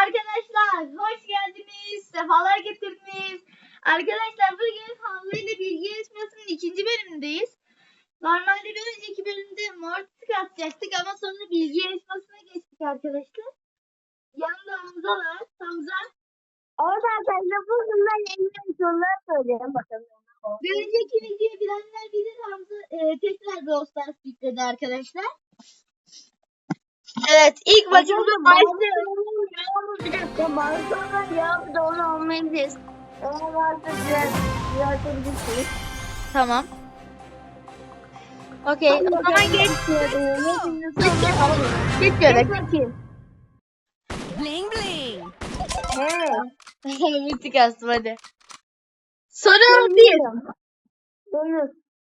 Arkadaşlar hoş geldiniz. Sefalar getirdiniz. Arkadaşlar bugün Havlu ile bilgi yarışmasının ikinci bölümündeyiz. Normalde bir önceki bölümde Mortis atacaktık ama sonra bilgi yarışmasına geçtik arkadaşlar. Yanında Hamza var. Hamza. Orada arkadaşlar bugün ben elimden sorular söyleyeyim bakalım. Bir önceki videoyu bilenler bilir Hamza e, tekrar Brawl Stars yükledi arkadaşlar. Evet ilk maçımıza başlıyoruz. Bir dakika sorular cevap doğru olmayabilir. Eğer varsa biraz düzeltebilirsiniz. Tamam. Okey o zaman geç. Geçiyorum. bakayım. Bling bling. He. Müzik astım hadi. Soru bir.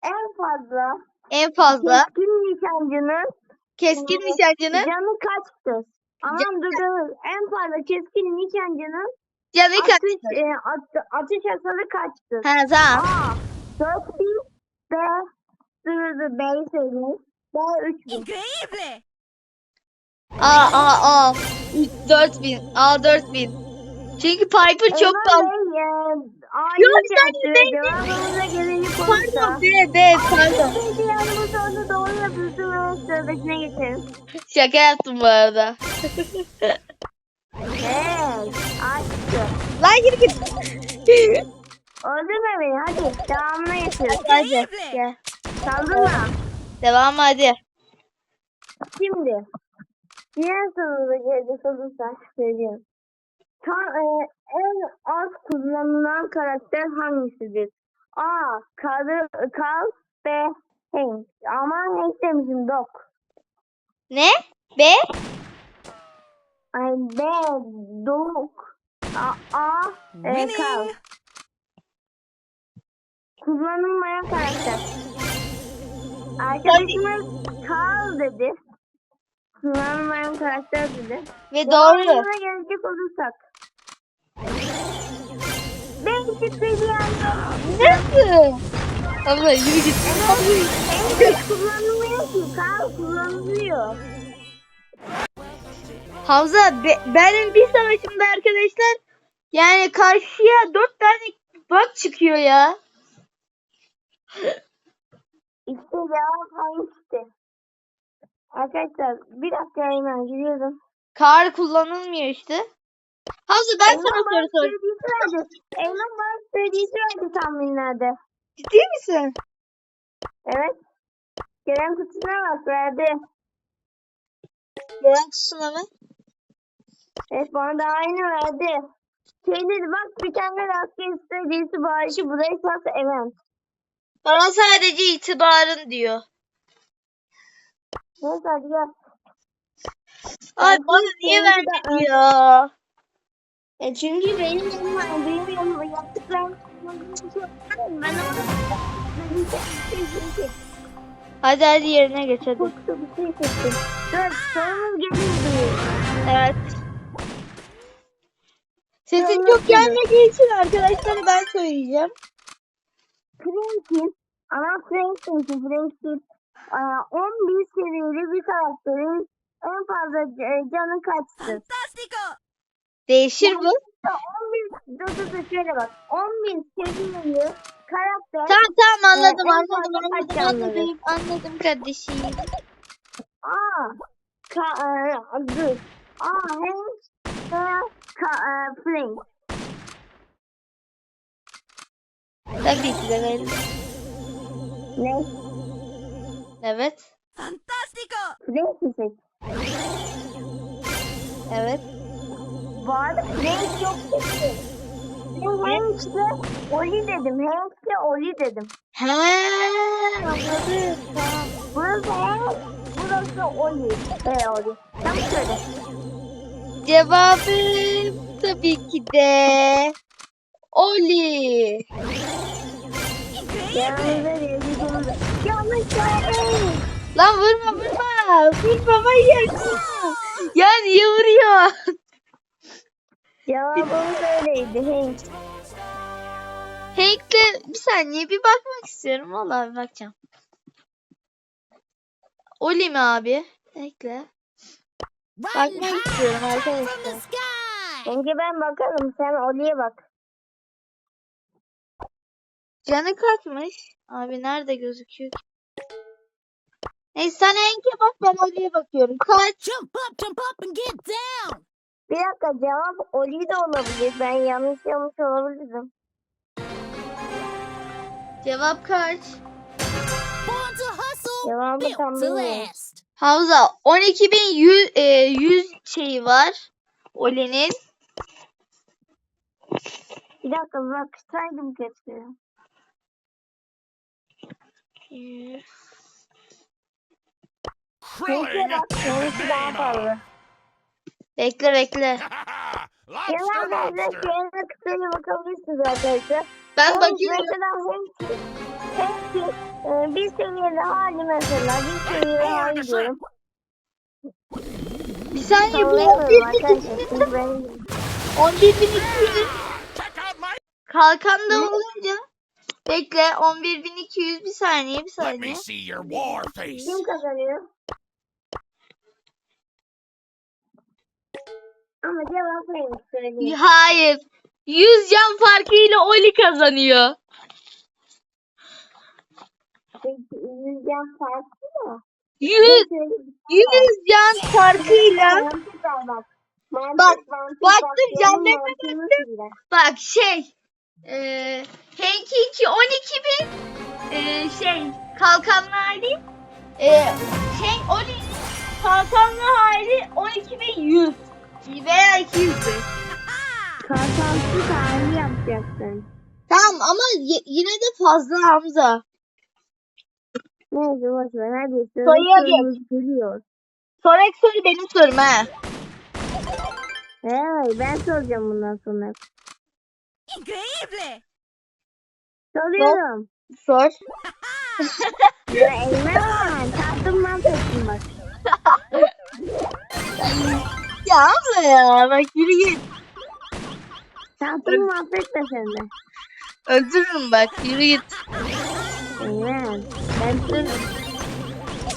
En fazla En fazla keskin nişancının keskin nişancının canı kaçtır? Aman dur dur. En fazla keskin nişancının canı atış, kaç? e, at, atış hasarı kaçtır? Ha tamam. A. 4000 B. Dur dur B'yi söyleyeyim. B 3000. Increíble. A A A. 4000. A 4000. Çünkü Piper çok fazla. Yok, sen. Bey Cevabımıza gelince Pardon. B B pardon. Geçelim. Şaka yaptım bu arada. Lan gir git. Öldürme beni hadi. Devamına geçiyoruz. Hadi gel. Saldırma. Devam hadi. Şimdi. Diğer soruda gelecek olursak söyleyeyim. Ta, e, en az kullanılan karakter hangisidir? A. Karl, Karl B. Hank. Ama Hank demişim Doc. Ne? B? Ay B. Doc. A. A e, Karl. Winning. Kullanılmayan karakter. Arkadaşımız Karl dedi. Kullanılmayan karakter dedi. Ve doğru. Devamına gelecek olursak. Ben çıktı yani. Nasıl? Abla yürü git. Çok kullanılmıyor ki. Karl kullanılıyor. Hamza be- benim bir savaşımda arkadaşlar yani karşıya dört tane bak çıkıyor ya. İşte cevap hangisi? Arkadaşlar bir dakika hemen giriyorum. Kar kullanılmıyor işte. Hamza ben sana soru bana sor. söylediği verdi. Elman bana söylediği verdi tahminlerde. Ciddi misin? Evet. Gelen kutusuna bak verdi. Gelen kutusuna mı? Evet bana da aynı verdi. Şey dedi bak bir tane rastgele istediğisi bağışı burayı evet. Bana sadece itibarın diyor. Neyse hadi gel. Ay bana niye vermedi ya? E çünkü benim yanıma, benim yanıma yaptıklarım ben onu Hadi hadi yerine geç hadi. bir şey seçtim. Dur sorumuz geliyor. Evet. Sesin çok gelmediği için arkadaşlara ben söyleyeceğim. Frank'in ama Frank'in ki Frank'in e, 11 seviyeli bir karakterin en fazla e, canı kaçtır? Fantástico. Değişir bu. 11 dur dur dur şöyle bak. 11 seviyeli karakter Tamam tamam anladım en anladım fazla anladım canlı anladım anladım kardeşim. A. Ka, e, dur. A. Hank. B. Ka, e, Frank. Tabii ki de belli. Ne? Evet. Fantástico. Frank? Evet. Var. Frank yok. Ben Hank'le Oli dedim. Hank'le Oli dedim. He anladım. Burası Hank. Burası Oli. Ve Oli. Tam söyle. Cevabım tabii ki de Oli. Yanlış cevabı. Lan vurma vurma. Vur baba yersin. Ya niye vuruyor? Cevabımız öyleydi. Hank. Hank'le bir saniye bir bakmak istiyorum. Vallahi bir bakacağım. Oli mi abi? Hank'le. Bakmak istiyorum arkadaşlar. Önce ben bakarım. Sen Oli'ye bak. Canı kaçmış. Abi nerede gözüküyor ki? Neyse sen Henk'e bak ben Oli'ye bakıyorum. Kaç? Jump up, jump up and get down. Bir dakika cevap Oli de olabilir. Ben yanlış yanlış olabilirim. Cevap kaç? Born to hustle, Cevabı tam bilmiyorum. Havza 12.100 e, 100 şeyi var. Oli'nin. Bir dakika baksaydım keşke. Yüz. Neyse bak seninki daha fazla. Bekle bekle. Genel derse kendine kısaca bakabilirsiniz arkadaşlar. Ben Ama bakıyorum. Mesela hepsi, hepsi e, bir seviyeli hali mesela bir seviyeli hali diyorum. Bir saniye bu Sallayamıyorum 11.200 arkadaşlar. Çünkü ben 11.200 kalkanda olunca bekle 11.200 bir saniye bir saniye. kim kazanıyor? Ama cevap neymiş söyleyeyim. Hayır. 100 can farkıyla Oli kazanıyor. Peki yüzden farklı mı? 100 100 can farkıyla bak. Baktım, bak, canlarına baktım. bak şey eee Henki 2 12 bin eee, şey kalkanlı hali eee, şey Oli'nin kalkanlı hali 12.100 veya 200 Kalkansız hali yapacaksın. Tamam ama yine de fazla Hamza. Neyse boş ver hadi. Soruya sorumuz geliyor. Sonraki soru benim sorum ha. Hey ben soracağım bundan sonra. Increíble. Soruyorum. Sor. Ya Eymen tatlım mahvettin bak. Ya abla ya bak yürü git. Mahvetme sen de. Öldürürüm bak yürü git. Eymen ben sor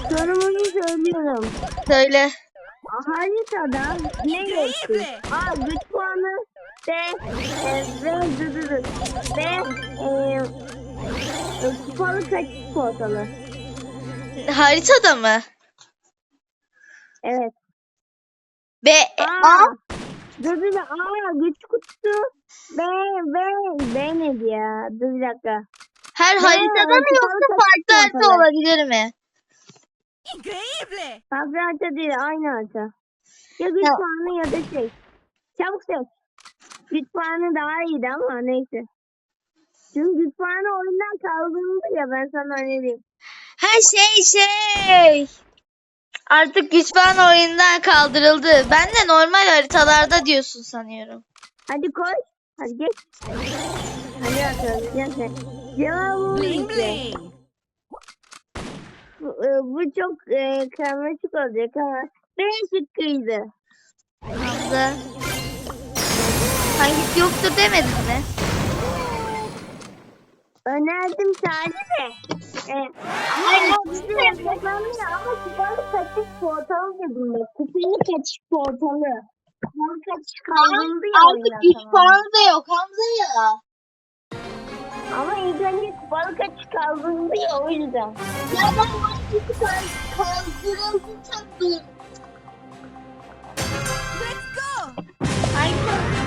sorumuzu söylüyorum. Söyle. Haritada ne geçti? A. Güç puanı B. E, V. Dı dı dı. B. E, e, kupalı kaçış portalı. Haritada mı? Evet. B. A. Dur bir dakika. A. Güç kutusu. B. B. B neydi ya? Dur bir dakika. Her B, haritada mı yoksa farklı harita portalı. olabilir mi? Increíble. Farklı harita değil. Aynı harita. Ya güç Ya. puanı ya da şey. Çabuk seç. Güç puanı daha iyiydi ama neyse. Çünkü güç puanı oyundan kaldırıldı ya ben sana ne diyeyim. Her şey şey. Artık güç puan oyundan kaldırıldı. Ben de normal haritalarda diyorsun sanıyorum. Hadi koy. Hadi geç. Hadi bakalım. Gel bling. bu, e, bu çok e, karmaşık olacak ama B şıkkıydı. Hamza. Hangisi yoktur demedin mi? Önerdim sadece ama bizi kazandı ama kupalı kaçış portalı dedim ben. Kupalı kaçış portalı. Kupalı kaçış kaldırıldı ya Artık oyundan güç tamamen. puanı da yok Hamza ya. Ama ilk önce kupalı kaçış kaldırıldı ya o yüzden. Ya ben hangisi kaldırıldı sandım.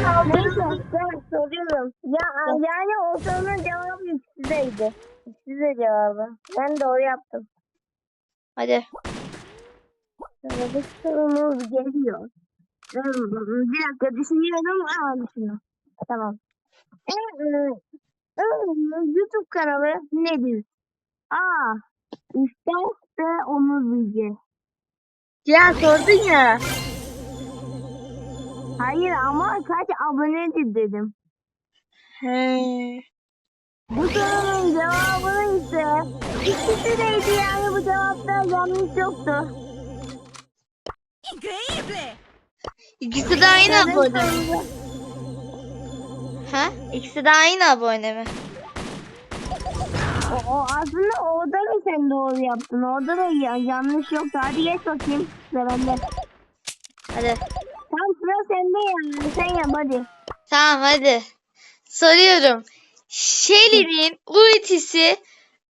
Ben soruyorum. Ya, yani o sorunun cevabı ikisindeydi. İkisi cevabı. Ben doğru yaptım. Hadi. Sıradaki sorumuz geliyor. Hmm, Bir dakika düşünüyorum. Aa düşündüm. Tamam. Ee, e, YouTube kanalı nedir? A. İsterse onu bilgi. Ya sordun ya. Hayır ama kaç abonedir dedim. He. Bu sorunun cevabını ise ikisi deydi yani bu cevapta yanlış yoktu. Increíble. İkisi de aynı abone mi? Ha? İkisi de aynı abone mi? O, o aslında orada da sen doğru yaptın. Orada da ya- yanlış yoktu. Hadi geç bakayım. Sıra bende. Hadi. Sıra sende ya. Sen yap hadi. Tamam hadi. Soruyorum. Shelly'nin ultisi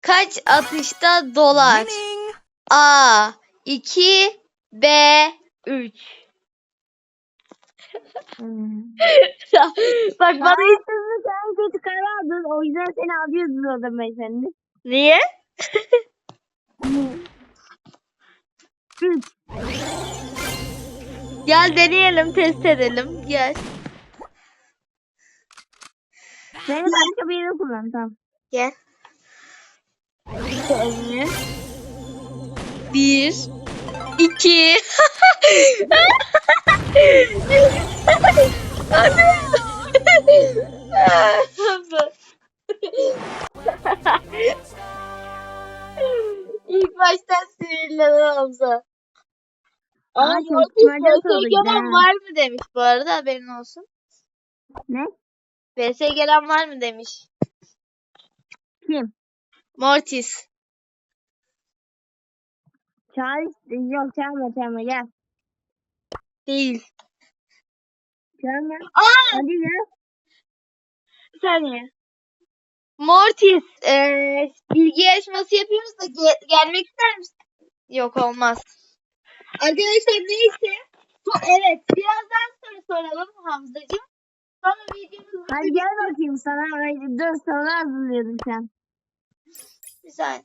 kaç atışta dolar? Winning. A 2 B 3 Hmm. Bak bana Haksızlık en kötü karardın. O yüzden seni alıyoruz orada beyefendi. niye? Üç. Gel deneyelim test edelim. Gel. Beni başka bir yere kullan tamam. Gel. Bir. iki. İlk baştan sinirlenen Hamza. Aa, soruydu gelen var mı demiş bu arada haberin olsun. Ne? VS gelen var mı demiş. Kim? Mortis. Çağır. Yok çağırma çağırma gel. Değil. Çağırma. Aa! Hadi gel. Bir saniye. Mortis, eee, bilgi yarışması yapıyoruz da ge- gelmek ister misin? Yok olmaz. Arkadaşlar neyse. Evet birazdan soru soralım Hamzacığım. Sonra videomuz Hadi gel bakayım sana. Haydi dur sana hazırlıyordum sen. bir.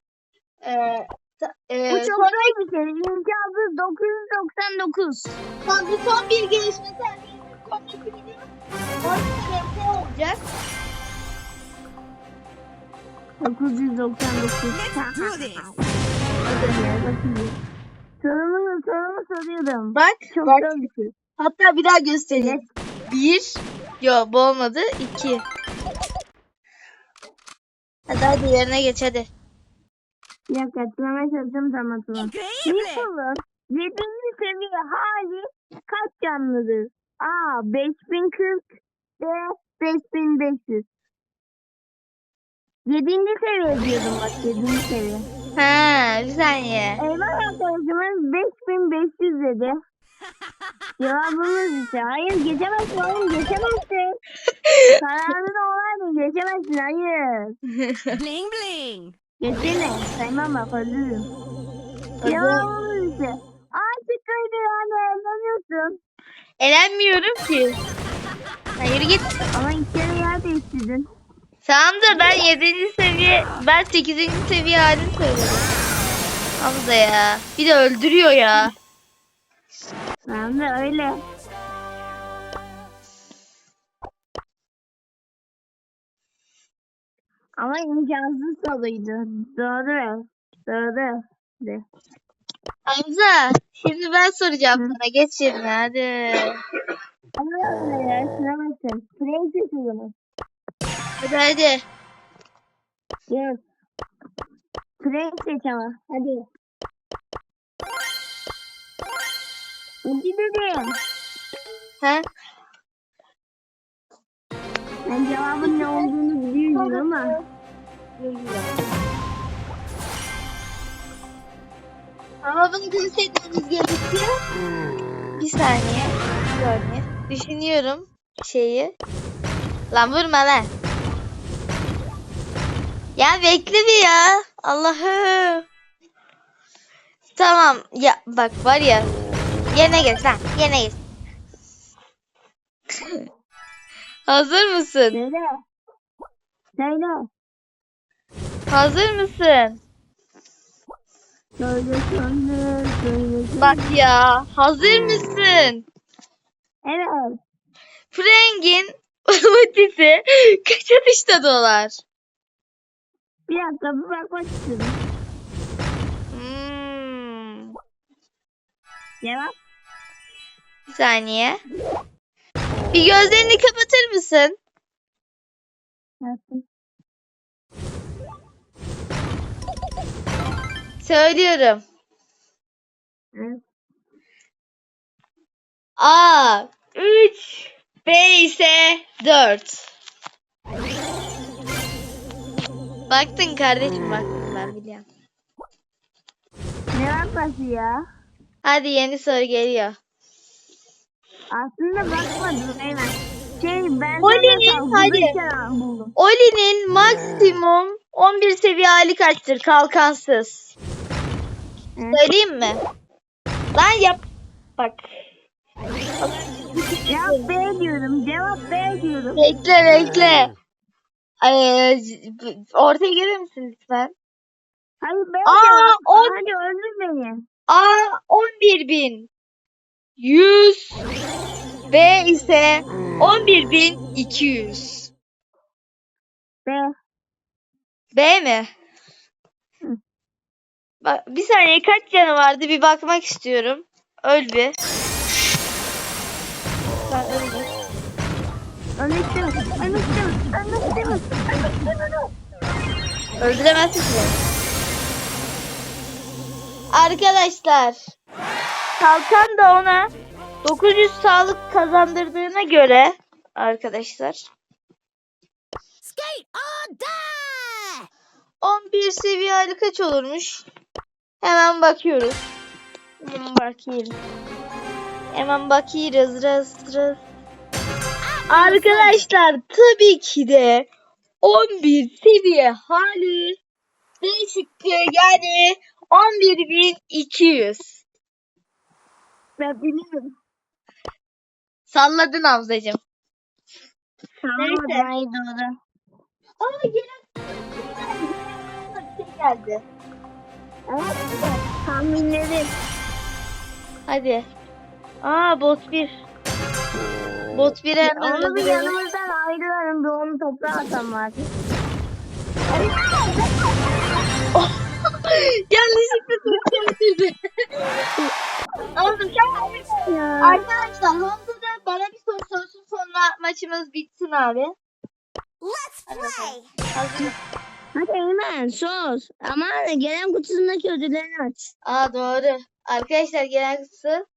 Eee, ta- eee, Bu çok sonra zor bir şey. İmkansız 999. son, bu son bilgi yarışması herkesin konudaki video. Olacak. 999. Let's do this. Hadi bakayım. Sorumu, soruyordum. Bak, Çok bak. bir şey. Hatta bir daha göstereyim. Bir. Yo bu olmadı. İki. Hadi hadi yerine geç hadi. Dakika hatırlamaya çalışıyorum tam hatırlamam. Nicholas'ın 7. seviye hali kaç canlıdır? A. 5040 B. 5500 7. seviye diyordum bak 7. seviye. Ha bir saniye. Eyvah arkadaşımız 5500 dedi. Cevabımız ise hayır geçemezsin oğlum geçemezsin. Kararını olaydı geçemezsin hayır. Bling bling. Geçene saymam bak. Hadi. Cevabımız ise artık kaydı yani evleniyorsun. Elenmiyorum ki. Hayır git. Ama kere yer değiştirdin. Tamam da ben 7. seviye, ben 8. seviye halini söyledim. Hamza ya. Bir de öldürüyor ya. De öyle. Ama imkansız soruydu. Doğru. Doğru. De. Hamza şimdi ben soracağım Hı. sana. Geç yerine hadi. Ama öyle ya. Şuna bakın. Prenses o zaman. Hadi hadi. Yes. Prenses ama. Hadi. Hadi dedim. Ha? Ben cevabın ne olduğunu biliyorum ama. Ama bunu göstermemiz gerekiyor. Bir saniye. Bir saniye. Düşünüyorum şeyi. Lan vurma lan. Ya bekle bir ya. Allah'ım. Tamam. Ya bak var ya. Yerine geç lan. Yerine geç. Hazır mısın? Söyle. Söyle. Hazır mısın? Söyle söyle söyle. Bak ya. Hazır mısın? Evet. Frank'in ultisi kaç atışta dolar? Bir dakika bir bakmak istedim. Cevap. Bir saniye. Bir gözlerini kapatır mısın? Nasıl? Söylüyorum. A 3 B ise 4. Baktın kardeşim baktın ben biliyorum. Ne bakması ya? Hadi yeni soru geliyor. Aslında bakmadım hemen. Şey ben Oli'nin, hadi. Oli'nin maksimum 11 seviye hali kaçtır kalkansız? Evet. Söyleyeyim mi? Lan yap. Bak. Cevap B diyorum. Cevap B diyorum. Bekle bekle. Ee, ortaya gelir misin lütfen? Hayır B Aa, cevap. on- Hadi öldür beni. A 11.100 B ise 11.200 B. B mi? Hı. Bak, bir saniye kaç canı vardı bir bakmak istiyorum. Öl bir. Sen öl bir. Öldürdüm. Öldürdüm. Öldürdüm. Öldürdüm. Öldüremezsin ki. Arkadaşlar. Kalkan da ona 900 sağlık kazandırdığına göre arkadaşlar Skate or die! 11 seviye hali kaç olurmuş? Hemen bakıyoruz. Hemen bakayım. Hemen bakıyoruz. Raz, raz. Arkadaşlar tabii ki de 11 seviye hali değişikti yani 11.200. Ben biliyorum. Salladın Hamzacığım. Tamam Neyse. hayır doğru. Ama gelen şey geldi. Evet. Tahminlerim. Hadi. Aa bot 1. Bot 1'e hemen Onu bir öldürelim. yanımızdan ayrılalım. Bir onu toprağa atam vardı. Yanlışlıkla Ya. Arkadaşlar Hamza da bana bir soru sorsun sonra maçımız bitsin abi. Let's play! Hazır. Hadi hemen sos. Ama gelen kutusundaki ödüllerini aç. Aa doğru. Arkadaşlar gelen kısı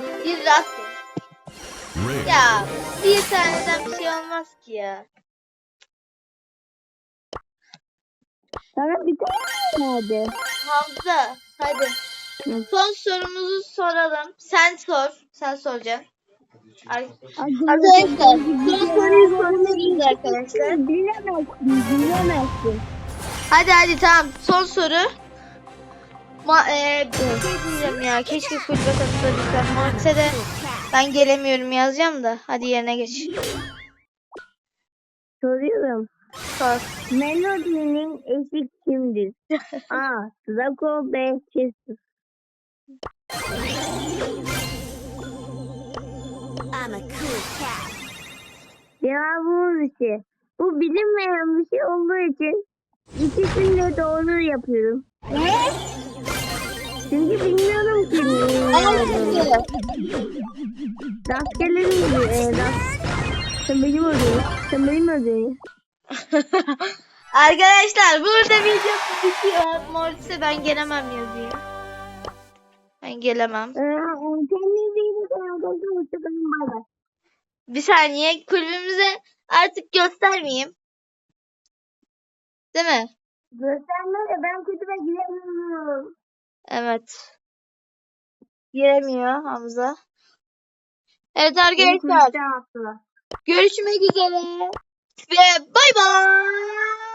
bir rastgele. Ya bir taneden bir şey olmaz ki ya. Sana bir tane nerede? Hamza hadi. Hı. Son sorumuzu soralım. Sen sor. Sen soracaksın. Ar- Arkadaşlar son soruyu soruyoruz arkadaşlar. Bilemezsin, bilemezsin. Hadi hadi tamam son soru. Ma e, bir şey diyeceğim ya keşke kulübe katılabilsem. Morse'de ben gelemiyorum yazacağım da. Hadi yerine geç. Soruyorum. Sor. Melody'nin eşi kimdir? A. Draco B. Chester. I'm a cool cat. Cevabımız ise bu bilinmeyen bir şey olduğu için ikisini de doğru yapıyorum. Ne? Çünkü bilmiyorum ki. Rastgele mi? Ee, rast... Sen benim ödüğüm. Sen benim ödüğüm. Arkadaşlar burada video bitiyor. Morris'e ben gelemem yazıyor. Ben gelemem. Ee. Bir saniye kulübümüze artık göstermeyeyim. Değil mi? Gösterme de ben kutuba giremiyorum. Evet. Giremiyor Hamza. Evet arkadaşlar. Kutuba attılar. Görüşmek üzere. Ve bay bay.